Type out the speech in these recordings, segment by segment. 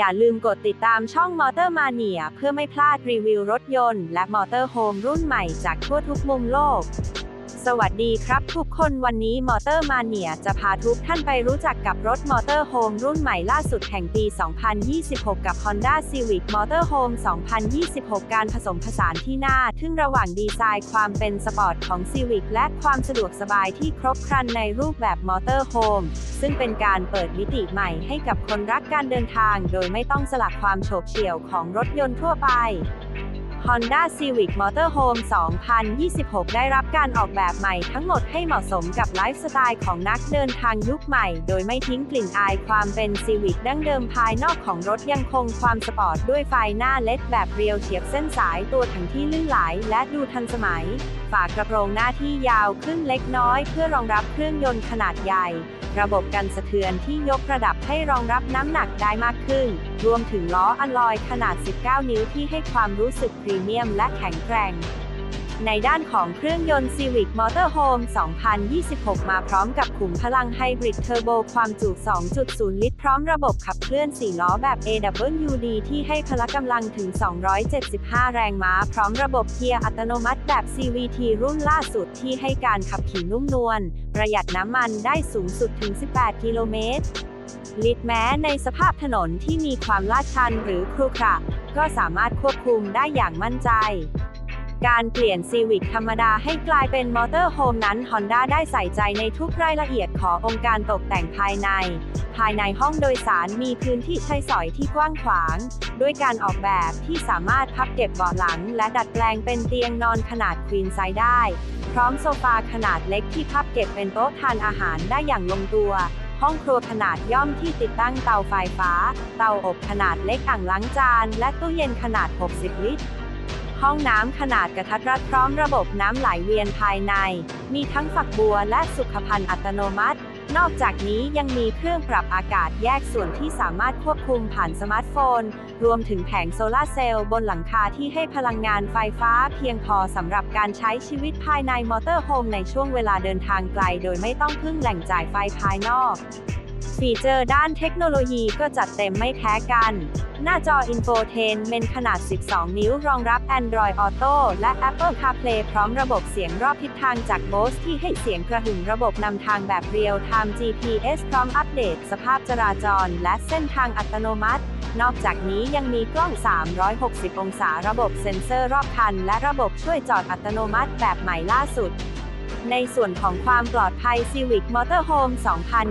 อย่าลืมกดติดตามช่องมอเตอร์มาเนียเพื่อไม่พลาดรีวิวรถยนต์ และมอเตอร์โฮมรุ่นใหม่จากทั่วทุกมุมโลก สวัสดีครับทุกคนวันนี้มอเตอร์มาเนียจะพาทุกท่านไปรู้จักกับรถมอเตอร์โฮมรุ่นใหม่ล่าสุดแห่งปี 2026 กับ Honda Civic Motorhome 2026 การผสมผสานที่น่าทึ่งระหว่างดีไซน์ความเป็นสปอร์ตของ Civic และความสะดวกสบายที่ครบครันในรูปแบบมอเตอร์โฮมซึ่งเป็นการเปิดมิติใหม่ให้กับคนรักการเดินทาง โดยไม่ต้องสลักความโฉบเฉี่ยวของรถยนต์ทั่วไป Honda Civic Motorhome 2026 ได้รับการออกแบบใหม่ทั้งหมดให้เหมาะสมกับไลฟ์สไตล์ของนักเดินทางยุคใหม่ โดยไม่ทิ้งกลิ่นอายความเป็น Civic ดั้งเดิมภายนอกของรถยังคงความสปอร์ตด้วยไฟหน้าเล็ดแบบเรียวเฉียบเส้นสายตัวถังที่ลื่นไหลและดูทันสมัย ฝากระโปรงหน้าที่ยาวขึ้นเล็กน้อย เพื่อรองรับเครื่องยนต์ขนาดใหญ่ ระบบกันสะเทือนที่ยกระดับให้รองรับน้ำหนักได้มากขึ้น รวมถึงล้ออลลอยขนาด 19 นิ้วที่ให้ความรู้สึกพรีเมียมและแข็งแกร่ง ในด้านของเครื่องยนต์ Civic Motorhome 2026 มาพร้อมกับขุมพลังไฮบริดเทอร์โบความจุ 2.0 ลิตร พร้อมระบบขับเคลื่อน 4 ล้อแบบ AWD ที่ให้พละกำลังถึง 275 แรงม้า พร้อมระบบเกียร์อัตโนมัติแบบ CVT รุ่นล่าสุดที่ให้การขับขี่นุ่มนวล ประหยัดน้ำมันได้สูงสุดถึง 18 กิโลเมตรลิตรแม้ในสภาพถนนที่มีความลาดชันหรือครุขระก็สามารถควบคุมได้อย่างมั่นใจ การเปลี่ยน Civic ธรรมดาให้กลายเป็นมอเตอร์โฮมนั้น Honda ได้ใส่ใจในทุกรายละเอียดขององค์การตกแต่งภายใน ภายในห้องโดยสารมีพื้นที่ใช้สอยที่กว้างขวาง ด้วยการออกแบบที่สามารถพับเก็บเบาะหลัง และดัดแปลงเป็นเตียงนอนขนาดควีนไซส์ได้ พร้อมโซฟาขนาดเล็กที่พับเก็บเป็นโต๊ะทานอาหารได้อย่างลงตัวห้องครัวขนาดย่อมที่ติดตั้งเตาไฟฟ้า เตาอบขนาดเล็กอ่างล้างจาน และตู้เย็นขนาด 60 ลิตร ห้องน้ำขนาดกระทัดรัดพร้อมระบบน้ำไหลเวียนภายใน มีทั้งฝักบัวและสุขภัณฑ์อัตโนมัติ นอกจากนี้ยังมีเครื่องปรับอากาศแยกส่วนที่สามารถควบคุมผ่านสมาร์ทโฟน รวมถึงแผงโซลาร์เซลล์บนหลังคาที่ให้พลังงานไฟฟ้าเพียงพอสำหรับการใช้ชีวิตภายในมอเตอร์โฮมในช่วงเวลาเดินทางไกล โดยไม่ต้องพึ่งแหล่งจ่ายไฟภายนอก ฟีเจอร์ด้านเทคโนโลยีก็จัดเต็มไม่แพ้กัน หน้าจอ Infotainment ขนาด 12 นิ้วรองรับ Android Auto และ Apple CarPlay พร้อมระบบเสียงรอบทิศทางจาก Bose ที่ให้เสียงกระหึ่มระบบนำทางแบบ Real Time GPS พร้อมอัปเดต สภาพจราจร และเส้นทางอัตโนมัติ นอกจากนี้ยังมีกล้อง 360 องศาระบบเซ็นเซอร์รอบคัน และระบบช่วยจอดอัตโนมัติแบบใหม่ล่าสุด ในส่วนของความปลอดภัย Civic Motorhome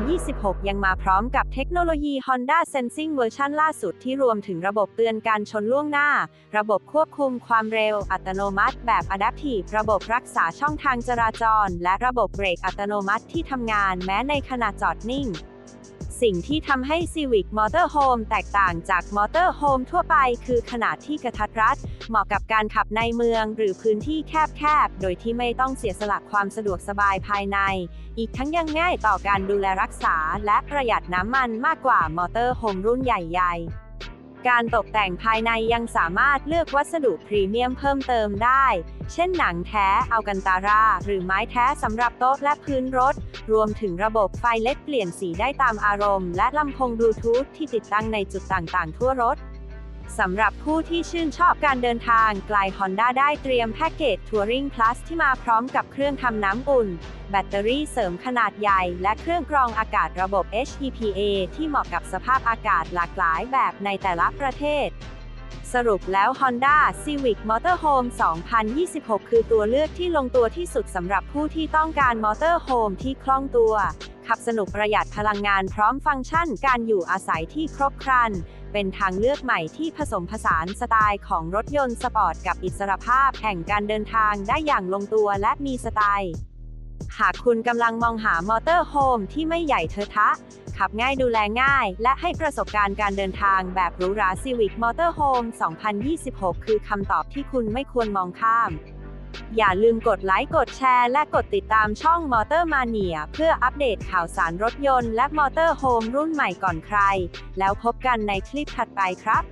2026 ยังมาพร้อมกับเทคโนโลยี Honda Sensing เวอร์ชันล่าสุดที่รวมถึงระบบเตือนการชนล่วงหน้า ระบบควบคุมความเร็วอัตโนมัติแบบ Adaptive ระบบรักษาช่องทางจราจร และระบบเบรกอัตโนมัติที่ทำงานแม้ในขณะจอดนิ่ง สิ่งที่ทำให้ Civic Motorhome แตกต่างจาก Motorhome ทั่วไป คือขนาดที่กระทัดรัด เหมาะกับการขับในเมืองหรือพื้นที่แคบๆ โดยที่ไม่ต้องเสียสละความสะดวกสบายภายใน อีกทั้งยังง่ายต่อการดูแลรักษาและประหยัดน้ำมันมากกว่ามอเตอร์โฮมรุ่นใหญ่ ๆ การตกแต่งภายในยังสามารถเลือกวัสดุพรีเมียมเพิ่มเติมได้ เช่นหนังแท้ อัลกันตารา หรือไม้แท้สำหรับโต๊ะและพื้นรถ รวมถึงระบบไฟเล็ดเปลี่ยนสีได้ตามอารมณ์ และลำโพงบลูทูธที่ติดตั้งในจุดต่างๆ ทั่วรถ สำหรับผู้ที่ชื่นชอบการเดินทางไกล Honda ได้เตรียมแพ็กเกจ Touring Plus ที่มาพร้อมกับเครื่องทำน้ำอุ่น แบตเตอรี่เสริมขนาดใหญ่ และเครื่องกรองอากาศระบบ HEPA ที่เหมาะกับสภาพอากาศหลากหลายแบบในแต่ละประเทศ สรุปแล้ว Honda Civic Motorhome 2026 คือตัวเลือกที่ลงตัวที่สุดสำหรับผู้ที่ต้องการมอเตอร์โฮมที่คล่องตัว ขับสนุกประหยัดพลังงานพร้อมฟังก์ชันการอยู่อาศัยที่ครบครัน เป็นทางเลือกใหม่ที่ผสมผสานสไตล์ของรถยนต์สปอร์ตกับอิสรภาพแห่งการเดินทางได้อย่างลงตัวและมีสไตล์ หากคุณกำลังมองหามอเตอร์โฮมที่ไม่ใหญ่เทอะทะ ขับง่ายดูแลง่าย และให้ประสบการณ์การเดินทางแบบหรูหรา Civic Motorhome 2026 คือคำตอบที่คุณไม่ควรมองข้าม อย่าลืมกดไลค์ กดแชร์ และกดติดตามช่องมอเตอร์มาเนียเพื่ออัปเดตข่าวสารรถยนต์และมอเตอร์โฮมรุ่นใหม่ก่อนใคร แล้วพบกันในคลิปถัดไปครับ